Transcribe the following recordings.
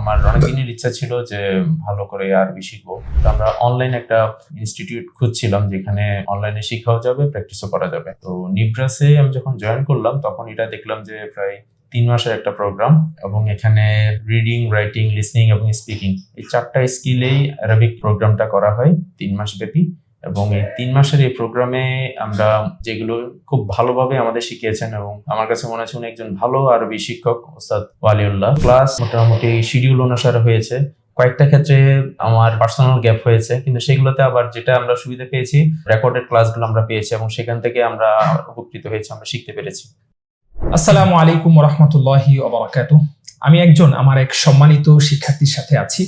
আমার অনেকদিনের ইচ্ছা ছিল যে ভালো করে আরবি শিখব। আমরা অনলাইন একটা ইনস্টিটিউট খুঁজছিলাম যেখানে অনলাইনে শিখাও যাবে প্র্যাকটিসও করা যাবে। তো নিব্রাসে আমি যখন জয়েন করলাম, তখন এটা দেখলাম যে প্রায় তিন মাসের একটা প্রোগ্রাম এবং এখানে রিডিং রাইটিং লিসনিং এবং স্পিকিং এই চারটা স্কিলেই অ্যারাবিক প্রোগ্রামটা করা হয় তিন মাস ব্যাপী। এবং এই তিন মাসের এই প্রোগ্রামে আমরা যেগুলো খুব ভালোভাবে আমাদের শিখিয়েছেন এবং আমার কাছে মনে হচ্ছে উনি একজন ভালো আরবি শিক্ষক ওস্তাদ ওয়ালিউল্লাহ। ক্লাস মোটামুটি শিডিউল অনুসারে হয়েছে। কয়েকটা ক্ষেত্রে আমার পার্সোনাল গ্যাপ হয়েছে কিন্তু সেগুলোতে আবার যেটা আমরা সুবিধা পেয়েছি রেকর্ডেড ক্লাসগুলো আমরা পেয়েছি এবং সেখান থেকে আমরা উপকৃত হয়েছি আমরা শিখতে পেরেছি। আসসালামু আলাইকুম রহমতুল্লাহি আমি একজন আমার এক সম্মানিত শিক্ষার্থীর সাথে আছি।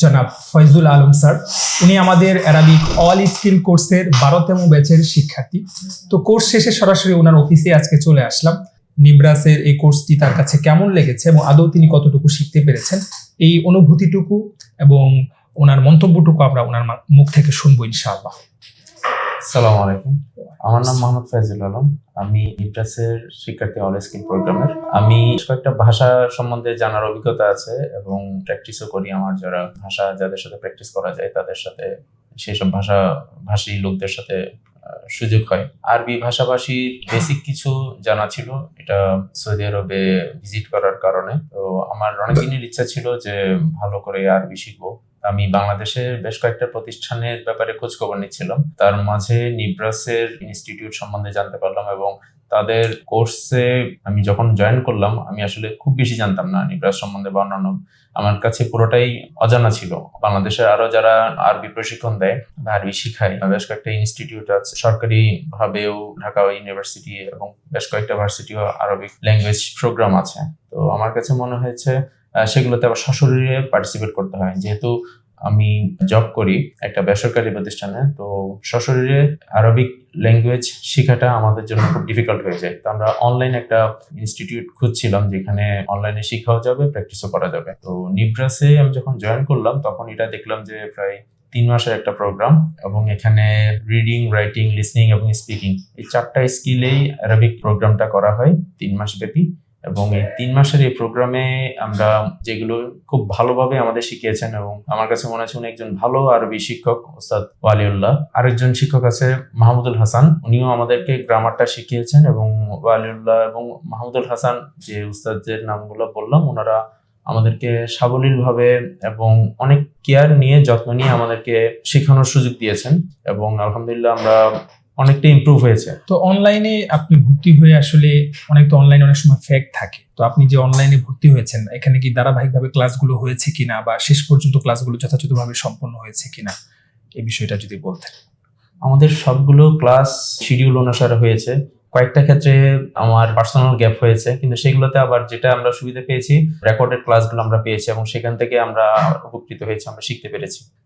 জনাব ফয়জুল আলম স্যার। উনি আমাদের অ্যারাবিক অল স্কিল কোর্সের বারোতম ব্যাচের শিক্ষার্থী। তো কোর্স শেষে সরাসরি ওনার অফিসে আজকে চলে আসলাম। নিব্রাসের এই কোর্সটি তার কাছে কেমন লেগেছে এবং আদৌ তিনি কতটুকু শিখতে পেরেছেন, এই অনুভূতিটুকু এবং ওনার মন্তব্যটুকু আমরা ওনার মুখ থেকে শুনব ইনশাআল্লাহ। সালাম আলাইকুম। আমার নাম মোহাম্মদ ফাইজুল আলম। আমি ইপ্রাসের শিক্ষার্থী অল স্কিল প্রোগ্রামের। আমি কয়েকটা ভাষা সম্বন্ধে জানার অভিজ্ঞতা আছে এবং প্র্যাকটিসও করি আমার যারা ভাষা যাদের সাথে প্র্যাকটিস করা যায় তাদের সাথে সেসব ভাষা, ভাষী লোকদের সাথে সুযোগ হয়। আরবি ভাষাভাষী বেসিক কিছু জানা ছিল, এটা সৌদি আরবে ভিজিট করার কারণে। তো আমার অনেকদিনের ইচ্ছা ছিল যে ভালো করে আরবি শিখব। আমি বাংলাদেশের বেশ কয়েকটা প্রতিষ্ঠানের ব্যাপারে খোঁজ খবর নিচ্ছিলাম। তার মাঝে নিব্রাসের ইনস্টিটিউট সম্বন্ধে জানতে পারলাম এবং তাদের কোর্সে আমি যখন জয়েন করলাম, আমি আসলে খুব বেশি জানতাম না নিব্রাস সম্বন্ধে বা অন্যান্য। আমার কাছে পুরোটাই অজানা ছিল। বাংলাদেশের আরও যারা আরবি প্রশিক্ষণ দেয়, বা আরবি শিখায় বেশ কয়েকটা ইনস্টিটিউট আছে। সরকারি ভাবেও ঢাকা ইউনিভার্সিটি এবং বেশ কয়েকটা ভার্সিটিও আরবিক ল্যাঙ্গুয়েজ প্রোগ্রাম আছে। তো আমার কাছে মনে হয়েছে সেগুলোতে আবার সশরীরে পার্টিসিপেট করতে হয়। যেহেতু আমি জব করি একটা বেসরকারি প্রতিষ্ঠানে, তো সশরীরে আরবিক ল্যাঙ্গুয়েজ শেখাটা আমাদের জন্য খুব ডিফিকাল্ট হয়ে যায়। তো আমরা অনলাইন একটা ইনস্টিটিউট খুঁজছিলাম যেখানে অনলাইনে শিখাও যাবে প্র্যাকটিসও করা যাবে। তো নিব্রাসে আমি যখন জয়েন করলাম, তখন এটা দেখলাম যে প্রায় তিন মাসের একটা প্রোগ্রাম এবং এখানে রিডিং রাইটিং লিসনিং এবং স্পিকিং এই চারটা স্কিলেই অ্যারাবিক প্রোগ্রামটা করা হয় তিন মাস ব্যাপী। এবং এই তিন মাসের এই প্রোগ্রামে আমরা যেগুলো খুব ভালোভাবে আমাদের শিখিয়েছেন এবং আমার কাছে মনে হচ্ছে উনি একজন ভালো আরবি শিক্ষক ওস্তাদ ওয়ালিউল্লাহ। আরেকজন শিক্ষক আছে মাহমুদুল হাসান উনিও আমাদেরকে গ্রামারটা শিখিয়েছেন এবং ওয়ালিউল্লাহ এবং মাহমুদুল হাসান যে উস্তাদের নামগুলো বললাম ওনারা আমাদেরকে সাবলীলভাবে এবং অনেক কেয়ার নিয়ে যত্ন নিয়ে আমাদেরকে শেখানোর সুযোগ দিয়েছেন এবং আলহামদুলিল্লাহ আমরা অনেকটা ইমপ্রুভ হয়েছে। তো অনলাইনে আপনি ভর্তি হয়ে আসলে অনেক তো অনলাইনে অনেক সময় ফেক থাকে। তো আপনি যে অনলাইনে ভর্তি হয়েছেন এখানে কি ধারাবাহিকভাবে ক্লাসগুলো হয়েছে কিনা বা শেষ পর্যন্ত ক্লাসগুলো যথাযথভাবে সম্পন্ন হয়েছে কিনা এই বিষয়টা যদি বলতেন। আমাদের সবগুলো ক্লাস শিডিউল অনুসারে হয়েছে। কয়েকটা ক্ষেত্রে আমার পার্সোনাল গ্যাপ হয়েছে কিন্তু সেগুলোতে আবার যেটা আমরা সুবিধা পেয়েছি রেকর্ডেড ক্লাসগুলো আমরা পেয়েছি এবং সেখান থেকে আমরা উপকৃত হয়েছি আমরা শিখতে পেরেছি।